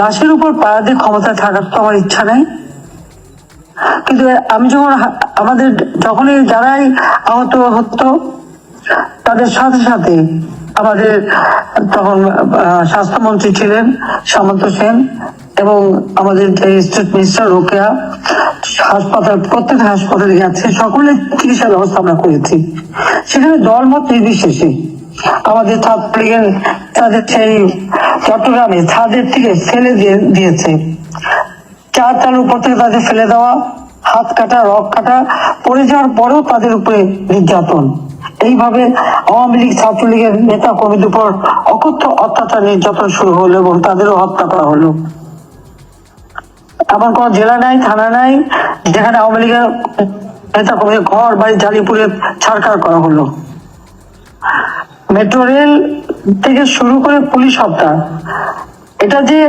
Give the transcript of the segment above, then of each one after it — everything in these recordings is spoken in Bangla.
লাশের উপর পাড়া দিয়ে ক্ষমতায় থাকার তো আমার ইচ্ছা নেই। কিন্তু আমি যখন আমাদের যখনই যারাই আহত হতো, তাদের সাথে সাথে আমাদের তখন স্বাস্থ্যমন্ত্রী ছিলেন সামন্ত সেন এবং আমাদের যে স্টেট মিনিস্টার রোকেয়া, হাসপাতাল, প্রত্যেক হাসপাতালে গেছে, সকলের চিকিৎসা ব্যবস্থা আমরা করেছি। সেখানে দলমত নির্বিশেষে। আমাদের ছাত্রলীগের তাদের সেই চট্টগ্রামে ছাদের থেকে ফেলে দিয়ে দিয়েছে। চার তার উপর থেকে তাদের ফেলে দেওয়া, হাত কাটা, রক কাটা পড়ে যাওয়ার পরেও তাদের উপরে নির্যাতন। এইভাবে আওয়ামী লীগ, ছাত্রলীগের নেতা কর্মীদের উপর অকথ্য অত্যাচার নির্যাতন শুরু হলো এবং তাদেরও হত্যা করা হলো। এমন কোন জেলা নাই, থানা নাই, যেখানে আওয়ামী লীগের নেতা কর্মীদের ঘর, বাড়ি জ্বালিয়ে পুড়ে ছাড়কার করা হলো। মেট্রো রেল থেকে শুরু করে পুলিশ হত্যা। এটা যে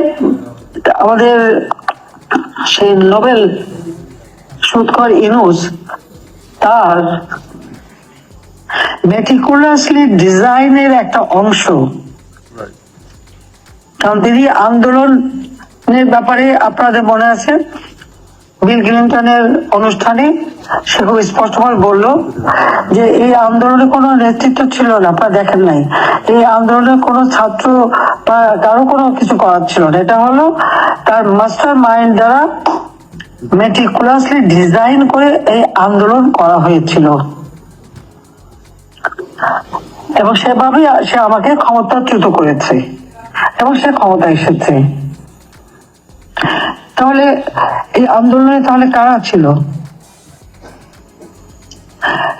আমাদের সেই নোবেল সুৎকর ইনুস তার মেটিকুলাসলি ডিজাইনের একটা অংশ। কারণ তিনি আন্দোলনের ব্যাপারে আপনাদের মনে আছে? অনুষ্ঠানে সে খুব স্পষ্টভাবে বলল যে এই আন্দোলনে কোনো নেতৃত্ব ছিল না, আপনারা দেখেন নাই। এই আন্দোলনে কোনো ছাত্র বা কারও কোনো কিছু করার ছিল না। এটা হলো তার মাস্টার মাইন্ড দ্বারা মেটিকুলাসলি ডিজাইন করে এই আন্দোলন করা হয়েছিল। এবং সেভাবে সে আমাকে ক্ষমতাচ্যুত করেছে। এবং সে ক্ষমতা এসেছে। তাহলে, এই আন্দোলনে তাহলে কারা ছিল?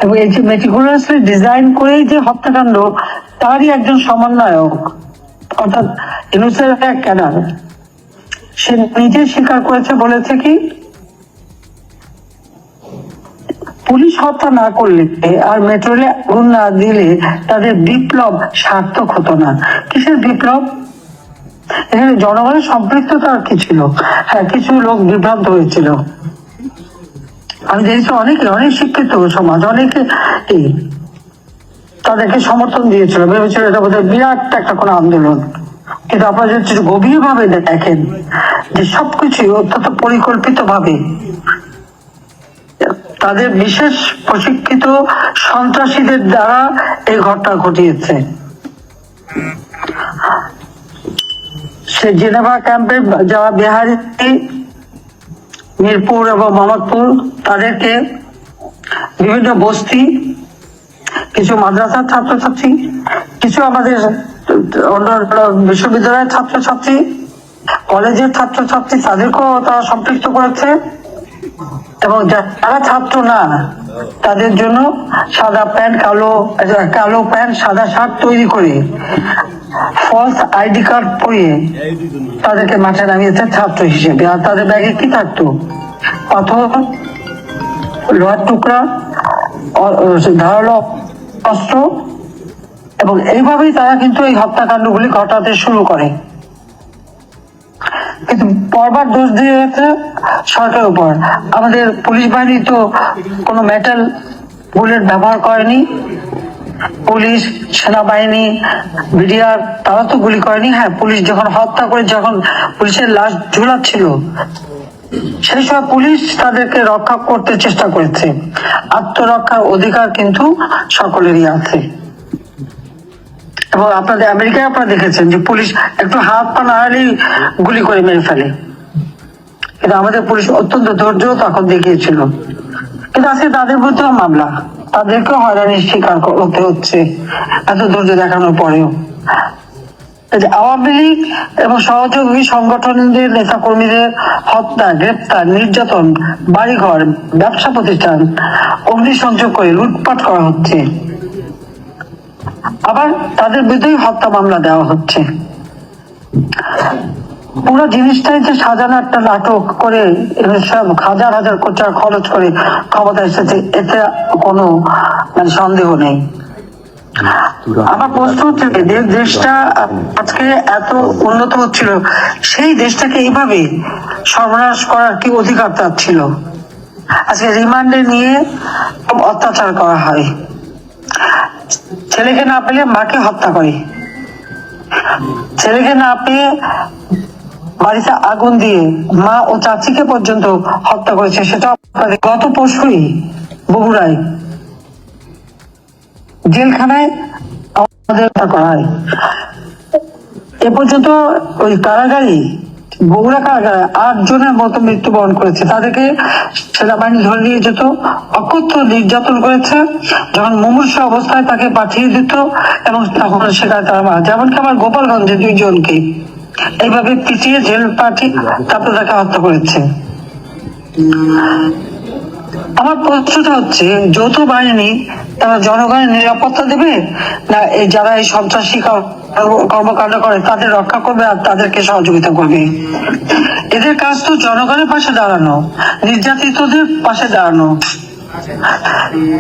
এবং এই যে মেটিকুলাসলি ডিজাইন করেই যে হত্যাকাণ্ড, তারই একজন সমন্বয়ক, অর্থাৎ ইনুসের এক ক্যাডার, সে নিজে স্বীকার করেছে, বলেছে কি, পুলিশ হত্যা না করলে আর মেট্রোলে আগুন না দিলে তাদের বিপ্লব সার্থক হতো না। কিসের বিপ্লব? এখানে জনগণের সম্পৃক্ততা কি ছিল? হ্যাঁ কিছু লোক বিভ্রান্ত হয়েছিল। আমি দেখেছি অনেকে, অনেক শিক্ষিত সমাজ, অনেকে তাদেরকে সমর্থন দিয়েছিল, ভেবেছিল এটা বোধহয় বিরাট একটা কোনো আন্দোলন। কিন্তু আপনারা যদি গভীর ভাবে দেখেন যে সবকিছু অত্যন্ত পরিকল্পিত ভাবে তাদের বিশেষ প্রশিক্ষিত সন্ত্রাসীদের দ্বারা এই ঘটনা ঘটিয়েছে। সে জেনেভা ক্যাম্পে যাওয়া বিহারি, মিরপুর এবং মোহাম্মদপুর তাদেরকে বিভিন্ন বস্তি, কিছু মাদ্রাসার ছাত্রছাত্রী, কিছু আমাদের অন্য বিশ্ববিদ্যালয়ের ছাত্রছাত্রী, কলেজের ছাত্রছাত্রী, তাদেরকেও তারা সম্পৃক্ত করেছে। এবং যারা ছাত্র না, তাদের জন্য সাদা প্যান্ট, কালো কালো প্যান্ট, সাদা শার্ট তৈরি করে ফলস আইডি কার্ড পরিয়ে তাদেরকে মাঠে নামিয়েছে ছাত্র হিসেবে। আর তাদের ব্যাগে কি থাকতো? পাথর লোহার টুকরা ধারালো অস্ত্র এবং এইভাবেই তারা কিন্তু এই হত্যাকাণ্ডগুলি ঘটাতে শুরু করে। কিন্তু পরবার দোষ দিয়েছে সরকারের উপর। আমাদের পুলিশ বাহিনী তো কোনো মেটাল বুলেট ব্যবহার করেনি। পুলিশ, সেনাবাহিনী বিডিআর তারা তো গুলি করেনি। হ্যাঁ পুলিশ যখন হত্যা করে, যখন পুলিশের লাশ ঝুলাচ্ছিল, সেই সময় পুলিশ তাদেরকে রক্ষা করতে চেষ্টা করেছে। আত্মরক্ষার অধিকার কিন্তু সকলেরই আছে। এবং আপনাদের আমেরিকায় আপনারা দেখেছেন যে পুলিশ একটু হাত পা নাড়ালেই গুলি করে মেরে ফেলে। কিন্তু আমাদের পুলিশ অত্যন্ত ধৈর্য তখন দেখিয়েছিল। কিন্তু আজকে তাদের বিরুদ্ধেও মামলা। তাদেরকেও হয়রানির শিকার হতে হচ্ছে। এত ধৈর্য দেখানোর পরেও। আওয়ামী লীগ এবং সহযোগী সংগঠনদের নেতা কর্মীদের হত্যা, গ্রেপ্তার, নির্যাতন, বাড়িঘর, ব্যবসা প্রতিষ্ঠান, অগ্নিসংযোগ করে লুটপাট করা হচ্ছে। আবার তাদের বিরুদ্ধেই হত্যা মামলা দেওয়া হচ্ছে। পুরো জিনিসটাই যে সাজানো একটা নাটক করে সব হাজার হাজার কোটি টাকা খরচ করে ক্ষমতা এসেছে, এতে কোনো মানে সন্দেহ নেই। আমার প্রশ্ন হচ্ছে যে দেশটা আজকে এত উন্নত হচ্ছিল, সেই দেশটাকে এইভাবে সর্বনাশ করার কি অধিকার তার ছিল? আজকে রিমান্ডে নিয়ে অত্যাচার করা হয়। ছেলেকে না পেলে মাকে হত্যা করে। ছেলেকে না পেয়ে বাড়িতে আগুন দিয়ে মা ও চাচিকে পর্যন্ত হত্যা করেছে, সেটা গত পরশুই বগুড়ায়। জেলখানায় করা হয়। এ পর্যন্ত ওই বগুড়া কারাগারে আট জনের মতো মৃত্যুবরণ করেছে। তাদেরকে সেনাবাহিনী ধরে নিয়ে যেত, অকথ্য নির্যাতন করেছে, যখন মুমূর্ষ অবস্থায় তাকে পাঠিয়ে দিত এবং তখন সেখানে তারা যেমনকি আমার গোপালগঞ্জে দুইজনকে এইভাবে পিটিয়ে জেল পাঠিয়ে তারপর তাকে হত্যা করেছে। আমার প্রশ্নটা হচ্ছে, যৌথ বাহিনী তারা জনগণের নিরাপত্তা দেবে? না এই যারা এই সন্ত্রাসী কর- কর্মকাণ্ড করে, তাদের রক্ষা করবে আর তাদেরকে সহযোগিতা করবে? এদের কাজ তো জনগণের পাশে দাঁড়ানো, নির্যাতিতদের পাশে দাঁড়ানো।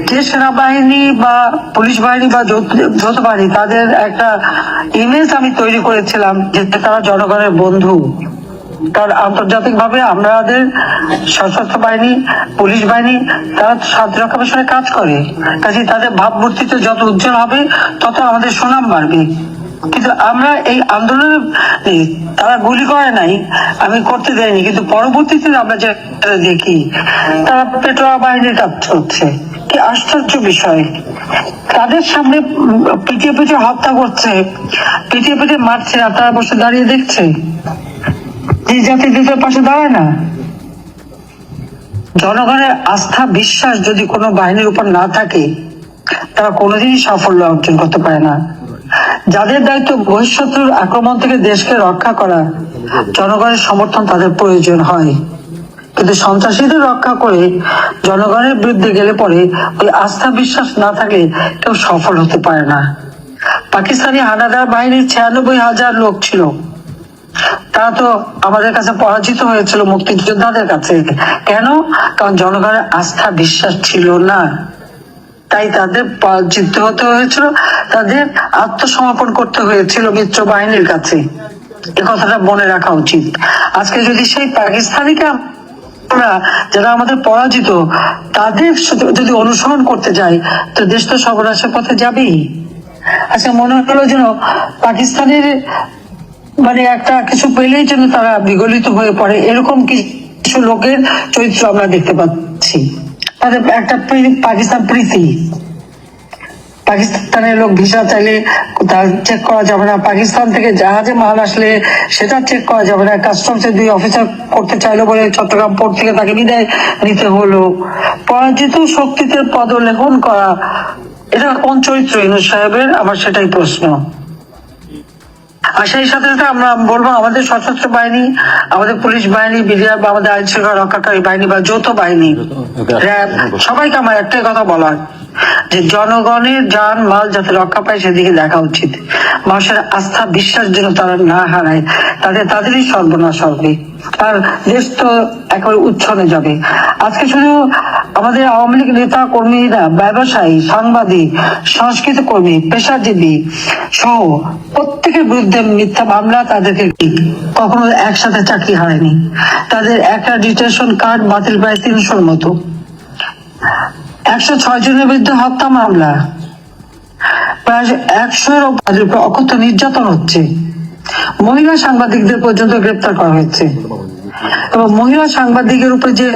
যে সেনাবাহিনী বা পুলিশ বাহিনী বা যৌথ- বাহিনী, তাদের একটা ইমেজ আমি তৈরি করেছিলাম যে তারা জনগণের বন্ধু। কারণ আন্তর্জাতিক ভাবে আমাদের সশস্ত্র বাহিনী, পুলিশ বাহিনী, তারা তো মিশনে কাজ করে। কাজে তাদের ভাবমূর্তিতে যত উজ্জ্বল হবে, তত আমাদের সুনাম বাড়বে। কিন্তু আমরা এই আন্দোলনে তারা গুলি করে নাই, আমি করতে দেয়নি, কিন্তু পরবর্তীতে আমরা যে দেখি, তারা পেটোয়া বাহিনীর কাজ চলছে কি আশ্চর্য বিষয়। তাদের সামনে পিটিয়ে পিটিয়ে হত্যা করছে, পিটিয়ে পিটিয়ে মারছে, আর তারা বসে দাঁড়িয়ে দেখছে। যে জাতিদের পাশে দাঁড়ায় না। জনগণের আস্থা, বিশ্বাস যদি কোনো বাহিনীর উপর না থাকে, তারা কোনোদিনই সাফল্য অর্জন করতে পারে না। যাদের দায়িত্ব বহিঃশত্রুর আক্রমণ থেকে দেশকে রক্ষা করা, জনগণের সমর্থন তাদের প্রয়োজন হয়। কিন্তু সন্ত্রাসীদের রক্ষা করে জনগণের বিরুদ্ধে গেলে পরে ওই আস্থা বিশ্বাস না থাকলে কেউ সফল হতে পারে না। পাকিস্তানি হানাদার বাহিনীর ছিয়ানব্বই হাজার লোক ছিল। তারা তো আমাদের কাছে পরাজিত হয়েছিল মুক্তিযোদ্ধাদের কাছে। কেন? কারণ জনগণের আস্থা বিশ্বাস ছিল না। তাই তাদের পরাজিত হতে হয়েছিল, তাদের আত্মসমর্পণ করতে হয়েছিল মিত্র বাহিনীর কাছে। এ কথাটা মনে রাখা উচিত। আজকে যদি সেই পাকিস্তানিকে আমরা যারা আমাদের পরাজিত, তাদের যদি অনুসরণ করতে যাই, তো দেশ তো সর্বনাশের পথে যাবেই। আচ্ছা মনে হলো যেন পাকিস্তানের মানে একটা কিছু পেলেই যেন তারা বিগলিত হয়ে পড়ে, এরকম কিছু লোকের চরিত্র আমরা দেখতে পাচ্ছি। একটা পাকিস্তান প্রীতি। পাকিস্তানের লোক ভিসা চাইলে তার চেক করা যাবে না। পাকিস্তান থেকে জাহাজে মাল আসলে সেটা চেক করা যাবে না। কাস্টমসের দুই অফিসার করতে চাইলো বলে চট্টগ্রাম পোর্ট থেকে তাকে বিদায় নিতে হলো। পরাজিত শক্তিতে পদলেখন করা, এটা কোন চরিত্র ইনুস সাহেবের? আমার সেটাই প্রশ্ন। আর সেই সাথে সাথে আমরা বলব আমাদের সশস্ত্র বাহিনী আমাদের পুলিশ বাহিনী বিডিআর বা আমাদের আইন শৃঙ্খলা রক্ষাকারী বাহিনী বা যৌথ বাহিনী র্যাব সবাইকে আমার একটাই কথা বলা যে জনগণের যান মাল যাতে রক্ষা পায় সেদিকে দেখা উচিত। মানুষের আস্থা বিশ্বাস যেন তারা না হারায় তাদের তাদেরই সর্বনাশ হবে। আর দেশ তো একেবারে উচ্ছনে যাবে। আজকে শুধু আমাদের আওয়ামী লীগ নেতা কর্মীরা, ব্যবসায়ী, সাংবাদিক সংস্কৃত কর্মী, পেশাজীবী সহ প্রত্যেকের বিরুদ্ধে মিথ্যা মামলা তাদেরকে কখনো একসাথে চাকরি হারায়নি। তাদের একটা ডিটেনশন কার্ড বাতিল প্রায় তিনশোর মতো। একশো ছয় জনের বিরুদ্ধে হত্যা মামলা। প্রায় একশোর অকথ্য নির্যাতন হচ্ছে। মহিলা সাংবাদিকদের পর্যন্ত গ্রেপ্তার করা হয়েছে। এবং মহিলা সাংবাদিকের উপর যে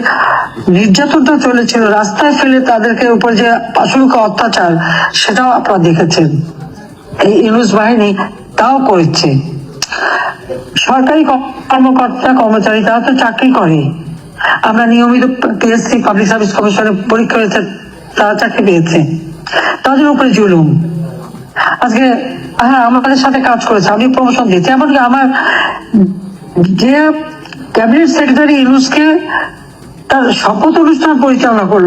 নির্যাতনটা চলেছিল, রাস্তায় ফেলে তাদেরকে উপর যে পাশবিক অত্যাচার, সেটাও আপনারা দেখেছেন। এই ইউনুস বাহিনী তাও করেছে। সরকারি কর্মকর্তা, কর্মচারী, তারা তো চাকরি করে। আমরা নিয়মিত পিএসসি পাবলিক সার্ভিস কমিশনের পরীক্ষা হয়েছে, তারা চাকরি পেয়েছে। তাদের উপরে জুলুম। আজকে হ্যাঁ আমাদের সাথে কাজ করেছে, আমি প্রমোশন দিয়েছি। এমনকি আমার যে ক্যাবিনেট সেক্রেটারি ইউনুসকে তার শপথ অনুষ্ঠান পরিচালনা করল।